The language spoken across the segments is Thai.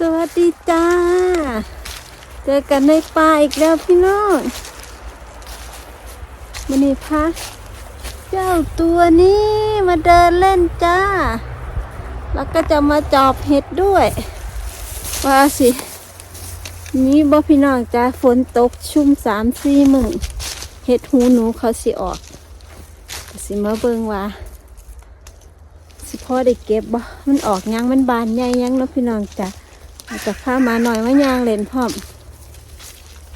สวัสดีจ้า เจอกันในป่าอีกแล้วพี่น้องมันนี่พาเจ้าตัวนี้มาเดินเล่นจ้า แล้วก็จะมาจอบเห็ดด้วย ว่าสิ นี่บ่พี่น้องจ้าฝนตกชุ่มสามสี่หมื่นเห็ดหูหนูเขาสิออกสิมาเบิงว่าสิพ่อได้เก็บบ่ มันออกยังมันบานใหญ่ยังเนาะพี่น้องจ้ะเอา จะพามาหน่อยมายางเล่นพร้อม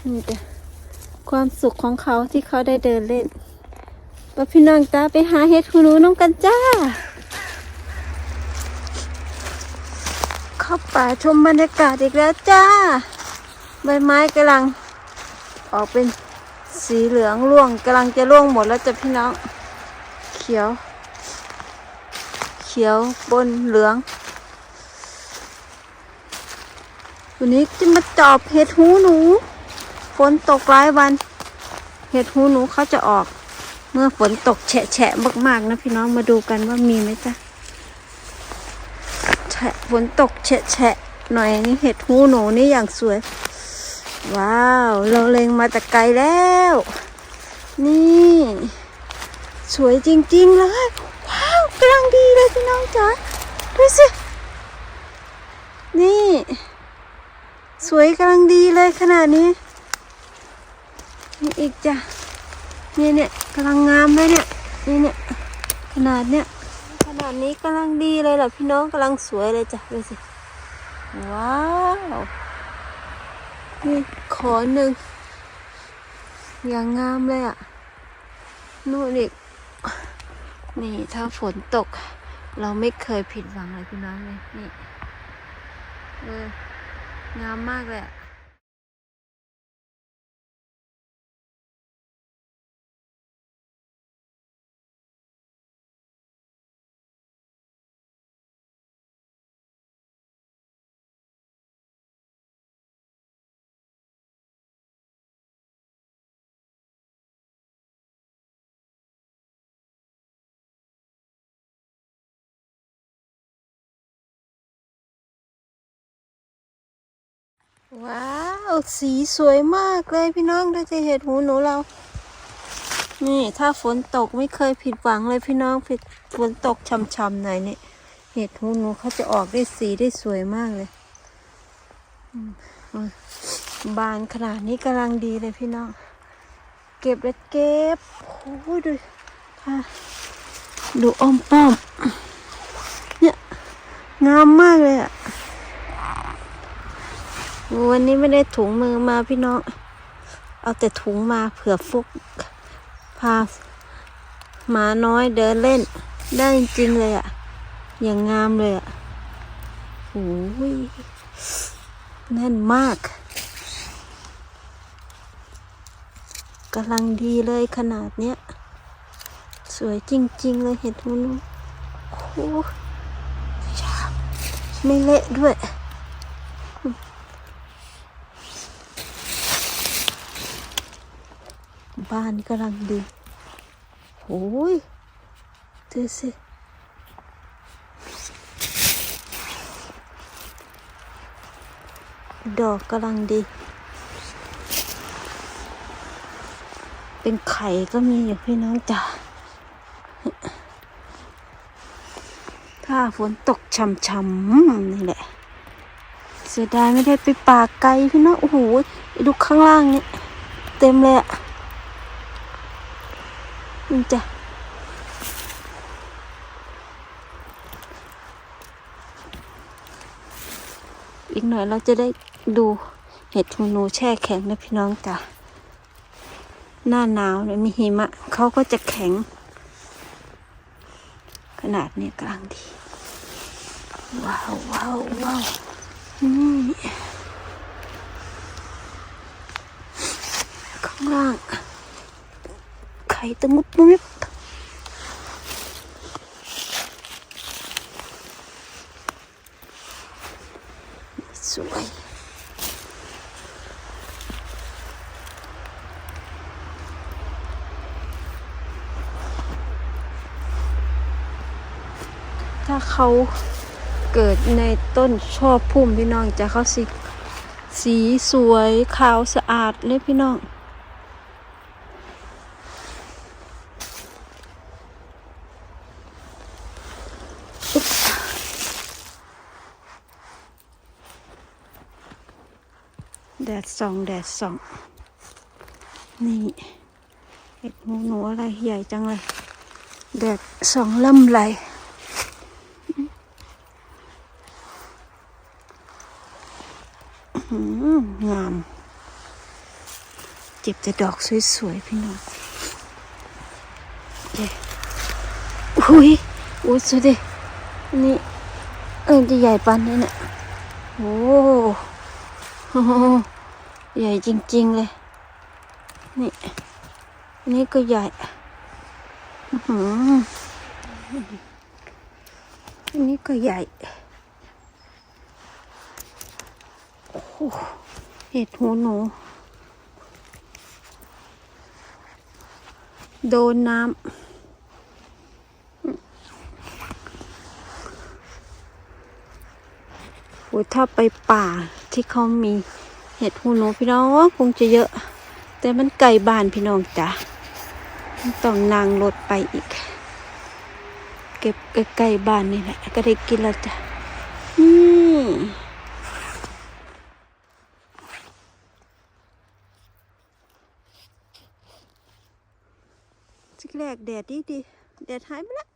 นี่จ้ะความสุขของเขาที่เขาได้เดินเล่นป้าพี่น้องจ้าไปหาเห็ดหูหนูน้องกันจ้า เข้าป่าชมบรรยากาศอีกแล้วจ้า ใบไม้กำลัง ออกเป็นสีเหลืองร่วงกำลังจะร่วงหมดแล้วจ้ะพี่น้อง เขียว เขียวบนเหลือง วันนี้จะมาจอบเห็ดหูหนู ฝนตกหลายวัน เห็ดหูหนูเขาจะออก เมื่อฝนตกแฉะมากๆนะพี่น้องมาดูกันว่ามีไหมจ๊ะแฉะฝนตกแฉะหน่อยนี่เห็ดหูหนูนี่อย่างสวย ว้าว เราเล็งมาแต่ไกลแล้ว นี่ สวยจริงๆเลย ว้าวกำลังดีเลยพี่น้องจ๋าดูสิ นี่ สวยกำลังดีเลยขนาดนี้นี่อีกจ้ะเนี่ยเนี่ยกำลังงามเลยเนี่ยนี่เนี่ยขนาดเนี่ยขนาดนี้กำลังดีเลยแหละพี่น้องกำลังสวยเลยจ้ะดูสิว้าวนี่ขอหนึ่งอย่างงามเลยอะนู่นอีกนี่ถ้าฝนตก เราไม่เคยผิดหวังเลยพี่น้องเลยนี่เออ งามมากเลยอะ ว้าว สีสวยมากเลยพี่น้องได้จะเห็ดหูหนูเรา นี่ถ้าฝนตกไม่เคยผิดหวังเลยพี่น้องผิดฝนตกช่ำๆหน่อยนี่เห็ดหูหนูเขาจะออกได้สีได้สวยมากเลยบานขนาดนี้กำลังดีเลยพี่น้อง เก็บแล้วเก็บโอ้ยดูค่ะดูอ้อมป้อมเนี่ยงามมากเลยอะ วันนี้ไม่ได้ถุงมือมาพี่น้อง เอาแต่ถุงมาเผื่อฟุก พาหมาน้อยเดินเล่น ได้จริงเลยอะ่ะอย่างงามเลยอะ่ะโอ้ยแน่นมากกำลังดีเลยขนาดเนี้ย สวยจริง ๆ เลยเห็ดหูหนูโอ้ยชาบไม่เละด้วย บ้านกำลังดีโอ้ยดูสิดอกกำลังดี เป็นไข่ก็มีอยู่พี่น้องจ๋าถ้าฝนตกช่ำๆนี่แหละ เสียดายไม่ได้ไปป่าไกลพี่น้อง โอ้โห ดูข้างล่างนี่ เต็มเลยอะ นี่จ้ะอีกหน่อยเราจะได้ดูเห็ดหูหนูแช่แข็งนะพี่น้องจ้ะหน้าหนาวเนี่ยมีหิมะเขาก็จะแข็ง ขนาดนี้กลังดี ว้าวว้าวว้าวนี่ข้างล่าง ตะมุบมุบสวยถ้าเขาเกิดในต้นชอบพุ่มพี่น้องจะเขาสิสีสวยขาวสะอาดเลยพี่น้อง แดดส่อง แดดส่อง นี่เห็ดหูหนูอะไรใหญ่จังเลย แดดส่องล่ำไหลอืมงาม เจ็บแต่ดอกสวยๆ พี่น้องเย้อุ้ยอุ้ยสุดดินนี่ เออจะใหญ่ปันนี่เนี่ยโอ้โห ใหญ่จริง ๆ เลย นี่นนี้ก็ใหญ่อื้อหืออันนี้ก็ใหญ่โอ้โหเห็ดหูหนู โดนน้ำโอ้ถ้าไปป่าที่เขามี เห็ดหูหนูพี่น้องคงจะเยอะ แต่มันไกลบ้านพี่น้องจ้ะต้องนั่งรถไปอีก เก็บใกล้ๆบ้านนี่แหละ ก็ได้กินแล้วจ้ะนี่สิแรกแดดดีดีแดดหายไปแล้ว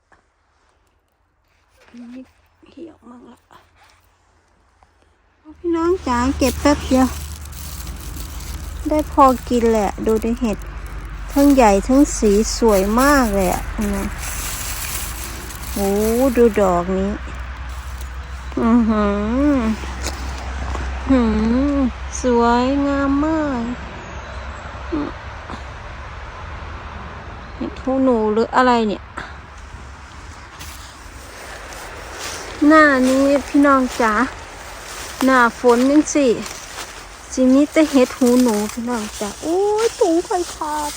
นนี้เหี่ยวมั่งละพี่น้องจ๋าเก็บแป๊บเดียว ได้พอกินแหละ ดูในเห็ด ทั้งใหญ่ทั้งสีสวยมากเลยอะนะโอ้ดูดอกนี้ อือหือหือสวยงามมากเห็ดหูหนูหรืออะไรเนี่ย หน้านี้พี่น้องจ๋าหน้าฝนยังสิ สิมีแต่เห็ดหูหนูพี่น้องจ๋าโอ้ยถุงข่อยขาด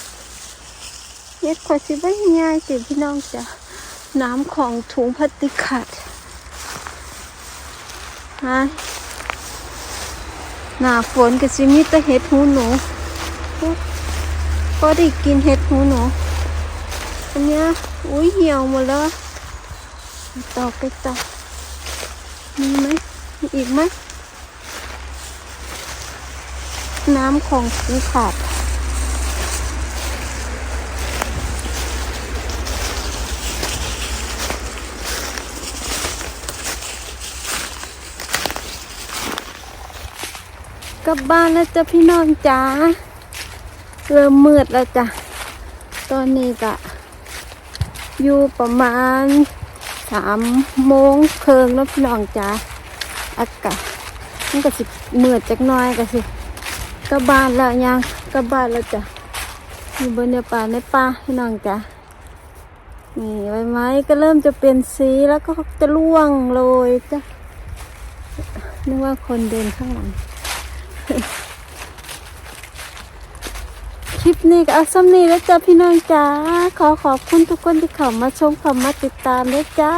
เห็ดข่อยสิบ่ง่ายสิพี่น้องจ๋าน้ำของถุงพลาสติกขาดฮะหน้าฝนก็สิมีแต่เห็ดหูหนูพอได้กินเห็ดหูหนูอันเนี้ยอุ้ยเหี่ยวหมดแล้วอะไปต่อไปต่อมีไหมมีอีกไหม น้ำของสีขาดกลับบ้านแล้วจ้ะพี่น้องจ๋าเริ่มมืดแล้วจ้ะ ตอนนี้ก็อยู่ประมาณสามโมงเคิงแล้วพี่น้องจ้าอากาศมันก็สิมืดจักน้อยก็สิ กบ้านแล้วยังกลับบ้านแล้วจ้ะอยู่บนในป่าในป่าพี่น้องจ้านี่ใบไม้ก็เริ่มจะเป็นสีแล้วก็จะร่วงโรยจ้ะนึกว่าคนเดินข้างหลังคลิปนี้ก็เอาซ้ำนี้แล้วจ้าพี่น้องจ้าขอขอบคุณทุกคนที่เข้ามาชมเข้ามาติดตามด้วยจ้า